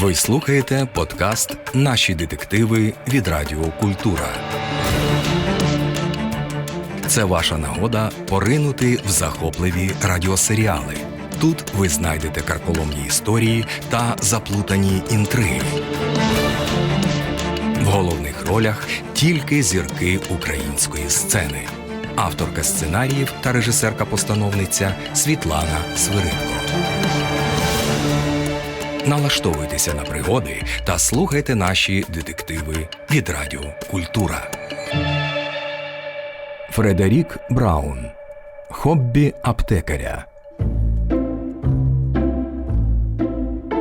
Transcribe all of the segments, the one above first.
Ви слухаєте подкаст Наші детективи від Радіо Культура. Це ваша нагода поринути в захопливі радіосеріали. Тут ви знайдете карколомні історії та заплутані інтриги. В головних ролях тільки зірки української сцени. Авторка сценаріїв та режисерка-постановниця Світлана Свиридко. Налаштовуйтеся на пригоди та слухайте наші детективи від Радіо Культура. Фредерік Браун. Хобі аптекаря.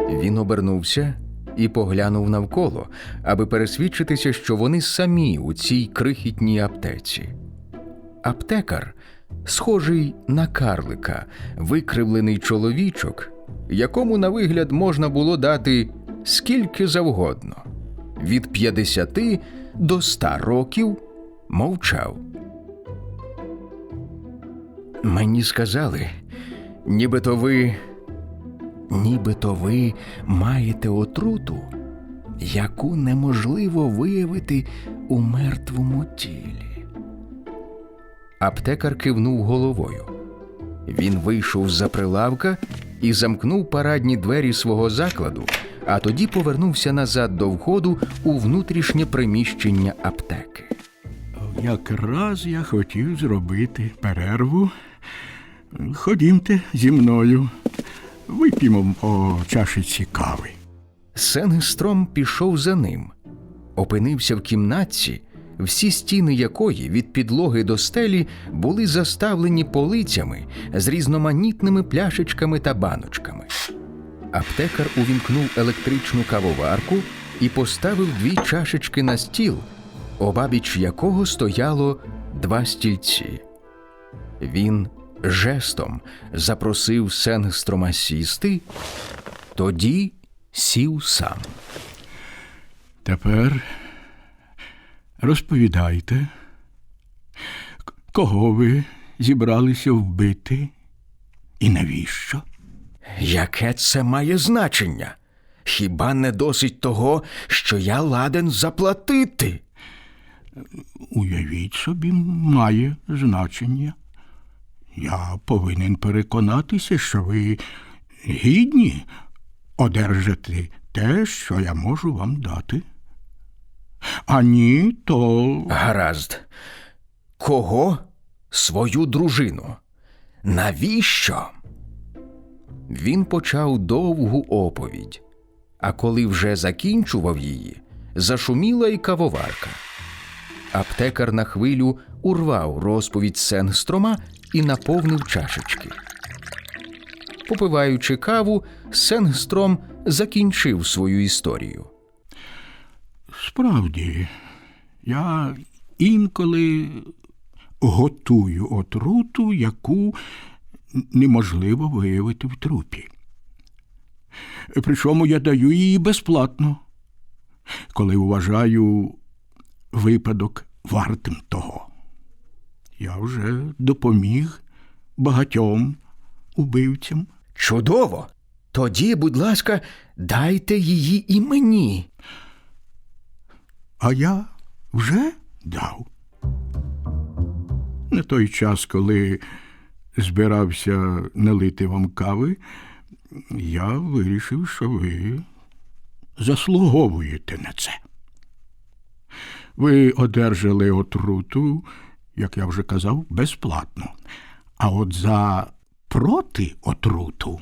Він обернувся і поглянув навколо, аби пересвідчитися, що вони самі у цій крихітній аптеці. Аптекар, схожий на карлика, викривлений чоловічок, якому на вигляд можна було дати скільки завгодно від 50 до 100 років, мовчав. Мені сказали, нібито ви Нібито ви маєте отруту, яку неможливо виявити у мертвому тілі. Аптекар кивнув головою. Він вийшов з-за прилавка і замкнув парадні двері свого закладу, а тоді повернувся назад до входу у внутрішнє приміщення аптеки. Якраз я хотів зробити перерву. Ходімте зі мною. Вип'ємо по чашиці кави. Сенгстром пішов за ним, опинився в кімнатці, всі стіни якої від підлоги до стелі були заставлені полицями з різноманітними пляшечками та баночками. Аптекар увімкнув електричну кавоварку і поставив дві чашечки на стіл, обабіч якого стояло два стільці. Він жестом запросив Сенгстрома сісти, тоді сів сам. Тепер розповідайте, кого ви зібралися вбити і навіщо? Яке це має значення? Хіба не досить того, що я ладен заплатити? Уявіть собі, має значення. Я повинен переконатися, що ви гідні одержати те, що я можу вам дати. А ні, то Гаразд. Кого? Свою дружину. Навіщо? Він почав довгу оповідь, а коли вже закінчував її, зашуміла й кавоварка. Аптекар на хвилю урвав розповідь Сенгстрома і наповнив чашечки. Попиваючи каву, Сенгстром закінчив свою історію. Справді я інколи готую отруту, яку неможливо виявити в трупі. Причому я даю її безплатно, коли вважаю випадок вартим того. Я вже допоміг багатьом убивцям. Чудово! Тоді, будь ласка, дайте її і мені. А я вже дав. На той час, коли збирався налити вам кави, я вирішив, що ви заслуговуєте на це. Ви одержали отруту, як я вже казав, безплатно. А от за проти отруту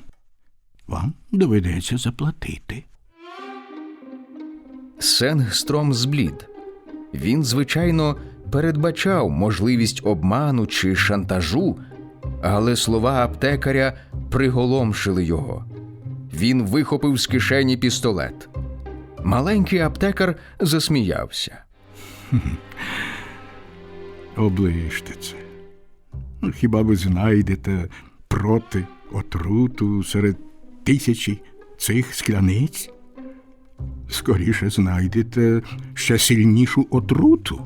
вам доведеться заплатити. Сенгстром зблід. Він, звичайно, передбачав можливість обману чи шантажу, але слова аптекаря приголомшили його. Він вихопив з кишені пістолет. Маленький аптекар засміявся. Оближте це. Ну, Хіба ви знайдете проти отруту серед тисячі цих скляниць? Скоріше знайдете ще сильнішу отруту.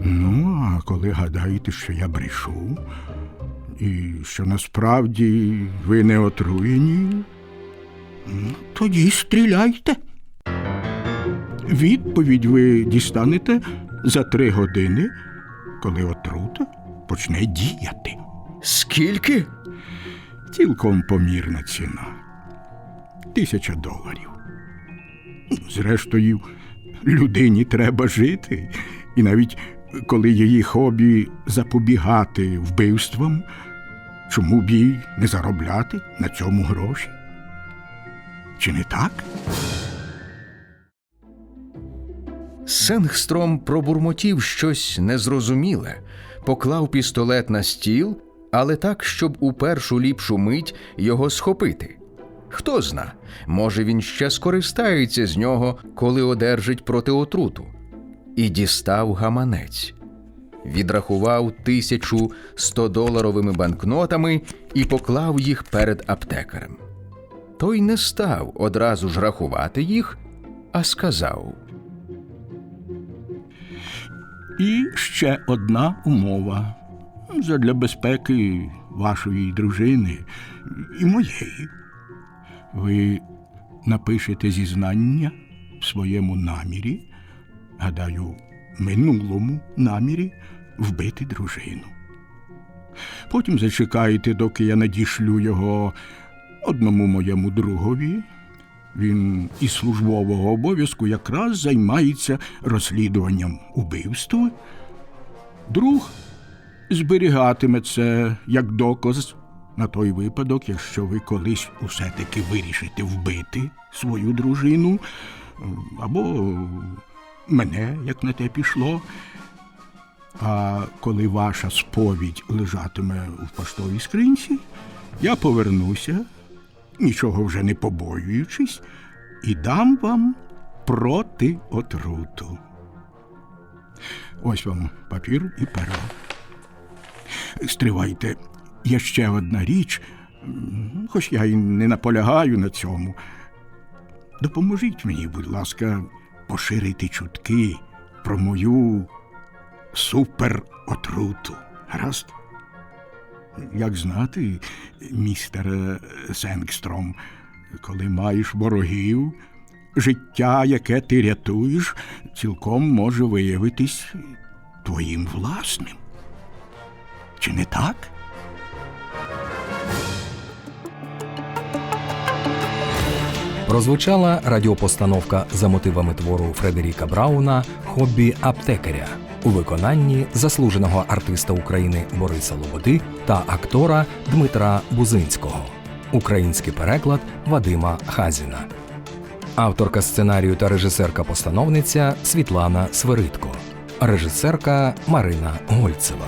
Ну, а коли гадаєте, що я брешу, і що насправді ви не отруєні, ну, Тоді стріляйте. Відповідь ви дістанете за три години, коли отрута почне діяти. Скільки? Цілком помірна ціна. Тисяча доларів. Зрештою, людині треба жити. І навіть коли її хобі запобігати вбивствам, чому б їй не заробляти на цьому гроші? Чи не так? Сенгстром пробурмотів щось незрозуміле, поклав пістолет на стіл, але так, щоб у першу ліпшу мить його схопити. Хто зна, може він ще скористається з нього, коли одержить проти отруту. І дістав гаманець. Відрахував тисячу стодоларовими банкнотами і поклав їх перед аптекарем. Той не став одразу ж рахувати їх, а сказав. І ще одна умова задля безпеки вашої дружини і моєї. Ви напишете зізнання в своєму намірі, гадаю, минулому намірі вбити дружину. Потім зачекаєте, доки я надішлю його одному моєму другові. Він із службового обов'язку якраз займається розслідуванням убивства. Друг зберігатиме це як доказ на той випадок, якщо ви колись усе-таки вирішите вбити свою дружину або мене, як на те пішло. А коли ваша сповідь лежатиме в поштовій скринці, я повернуся, нічого вже не побоюючись, і дам вам проти отруту. Ось вам папір і перо. Стривайте, є ще одна річ, хоч я й не наполягаю на цьому. Допоможіть мені, будь ласка, поширити чутки про мою суперотруту. Гаразд? Як знати, містере Сенгстром, коли маєш ворогів, життя, яке ти рятуєш, цілком може виявитись твоїм власним. Чи не так? Прозвучала радіопостановка за мотивами твору Фредеріка Брауна Хобі аптекаря у виконанні заслуженого артиста України Бориса Лободи та актора Дмитра Бузинського. Український переклад Вадима Хазіна. Авторка сценарію та режисерка-постановниця Світлана Свиридко. Режисерка Марина Гольцева.